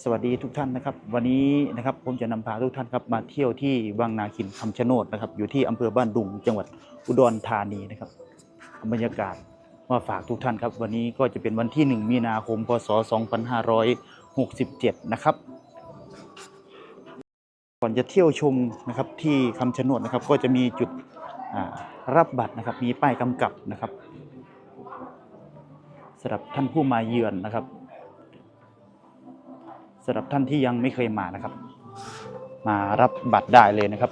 สวัสดีทุกท่านนะครับ วันนี้นะครับผมจะนำพาทุกท่านครับมาเที่ยวที่วังนาคินคำชะโนดนะครับ อยู่ที่อำเภอบ้านดุงจังหวัดอุดรธานีนะครับบรรยากาศมาฝากทุกท่านครับ วันนี้ก็จะเป็นวันที่ 1 มีนาคมพศ 2567 นะครับ ก่อนจะเที่ยวชมนะครับที่คำชะโนดนะครับ ก็จะมีจุดรับบัตรนะครับ มีป้ายกำกับนะครับสำหรับท่านผู้มาเยือนนะครับ สำหรับท่านที่ยังไม่เคยมานะครับ มารับบัตรได้เลยนะครับ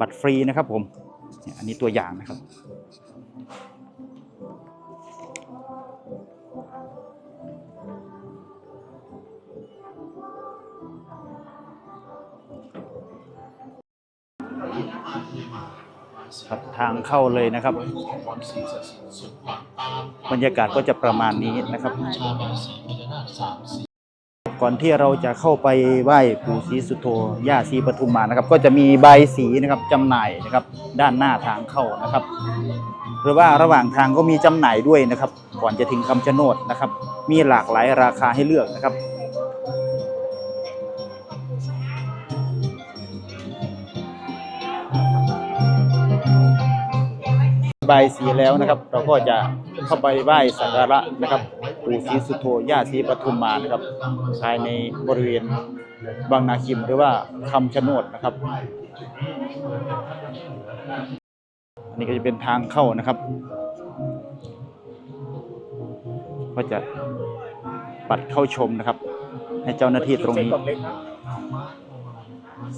บัตรฟรีนะครับผมอันนี้ตัวอย่างนะครับครับทางเข้าเลยนะครับ บรรยากาศก็จะประมาณนี้นะครับ ก่อนที่เราจะเข้าไปไหว้ปู่ศรีสุโธย่าศรีปทุมมานะครับ ก็จะมีใบสีนะครับจำหน่ายนะครับด้านหน้าทางเข้านะครับ หรือว่าระหว่างทางก็มีจำหน่ายด้วยนะครับ ก่อนจะถึงคำชะโนดนะครับ มีหลากหลายราคาให้เลือกนะครับใบายสีแล้วนะครับ เราก็จะเข้าไปไหว้สักการะนะครับ ปู่ศรีสุโธย่าศรีปทุมมานะครับ ภายในบริเวณบางนาคิมหรือว่าคำชะโนดนะครับอันนี่ก็จะเป็นทางเข้านะครับ ก็จะปัดเข้าชมนะครับ ให้เจ้าหน้าที่ตรงนี้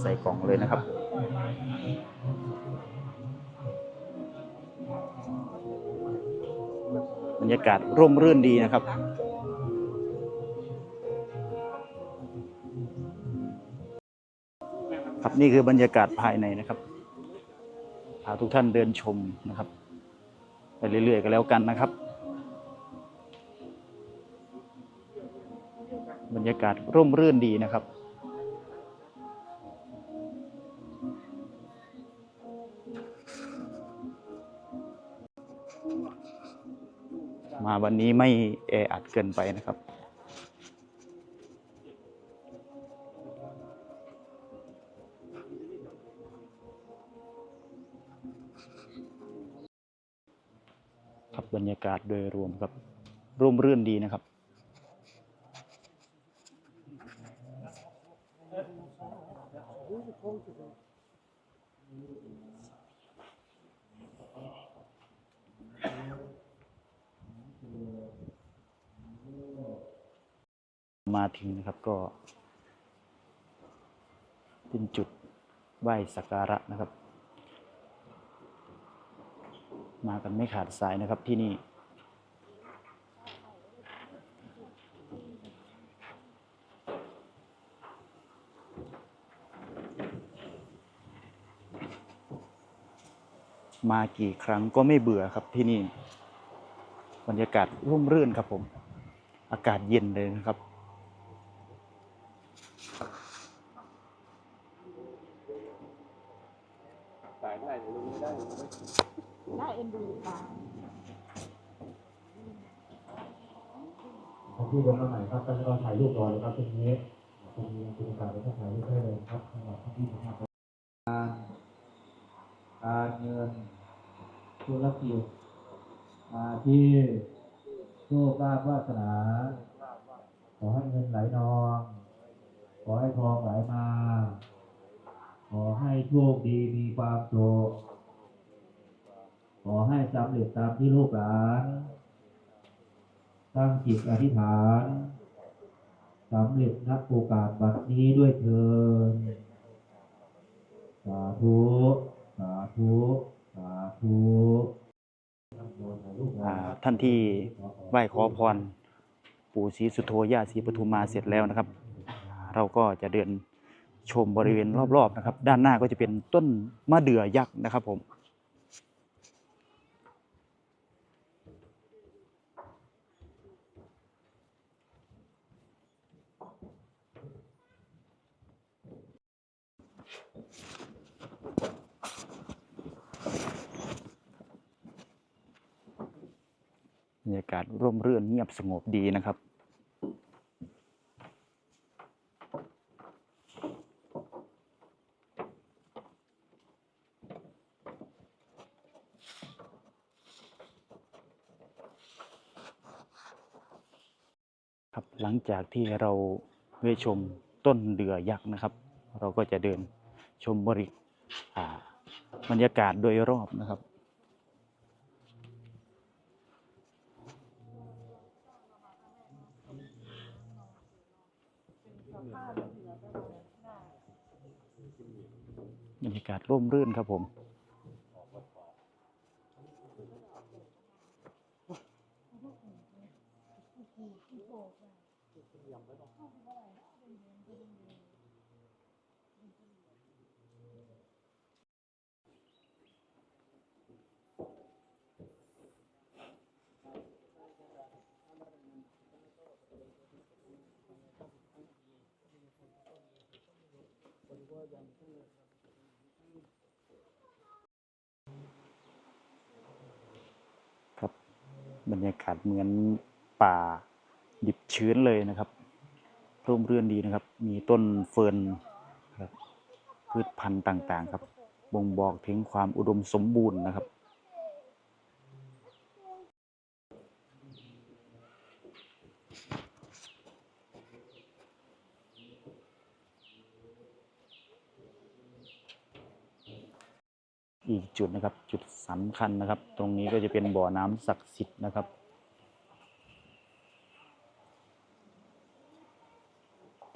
ใส่กล่องเลยนะครับ รรยากาศร่มรื่นดีนะครับ ครับนี่คือบรรยากาศภายในนะครับพาทุกท่านเดินชมนะครับไปเรื่อยๆกันแล้วกันนะครับ บรรยากาศร่มรื่นดีนะครับ มาวันนี้ไม่แออัดเกินไปนะครับ ครับบรรยากาศโดยรวมครับ ร่มรื่นดีนะครับ มาถึงนะครับก็ เป็นจุดไหว้สักการะนะครับ มากันไม่ขาดสายนะครับที่นี่มากี่ครั้งก็ไม่เบื่อครับที่นี่ บรรยากาศร่มรื่นครับผม อากาศเย็นเลยนะครับ เอ็นดูค่ะท่านที่ลงมาใหม่ครับก็จะถ่ายรูปรอเลยครับตรงนี้ตรงนี้คุณการก็ถ่ายรูปได้เลยครับสำหรับท่านที่ทำงานการเงินธุรกิจอาชีพโชคลาภวาสนา ขอให้เงินไหลนอง ขอให้ทองไหลมา ขอให้โชคดีมีความสุข ขอให้สำเร็จตามที่ลูกหลาน ตั้งจิตอธิษฐานสำเร็จนับโอกาสบัดนี้ด้วยเถิดสาธุ สาธุ สาธุท่านที่ไหว้ขอพร ปู่ศรีสุโธย่าศรีปทุมมาเสร็จแล้วนะครับ เราก็จะเดินชมบริเวณรอบๆนะครับ ด้านหน้าก็จะเป็นต้นมะเดื่อยักษ์นะครับผม บรรยากาศร่มรื่นเงียบสงบดีนะครับครับหลังจากที่เราเวชมต้นเดือยักษ์นะครับ เราก็จะเดินชมบริบรรยากาศโดยรอบนะครับ บรรยากาศร่มรื่นครับผมครับ บรรยากาศเหมือนป่าดิบชื้นเลยนะครับร่มรื่นดีนะครับ มีต้นเฟิร์นครับพืชพันธุ์ต่างๆ ครับ บ่งบอกถึงความอุดมสมบูรณ์นะครับ อีกจุดนะครับ จุดสำคัญนะครับ ตรงนี้ก็จะเป็นบ่อน้ำศักดิ์สิทธิ์นะครับ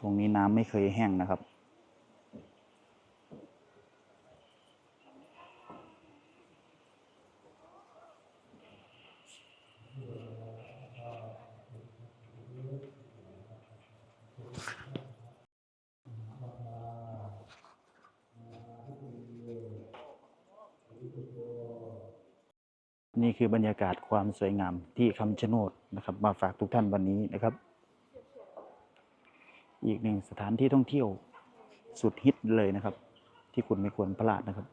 ตรงนี้น้ำไม่เคยแห้งนะครับ นี่คือบรรยากาศความสวยงามที่คำชะโนดนะครับ มาฝากทุกท่านวันนี้นะครับ อีกหนึ่งสถานที่ท่องเที่ยวสุดฮิตเลยนะครับ ที่คุณไม่ควรพลาดนะครับ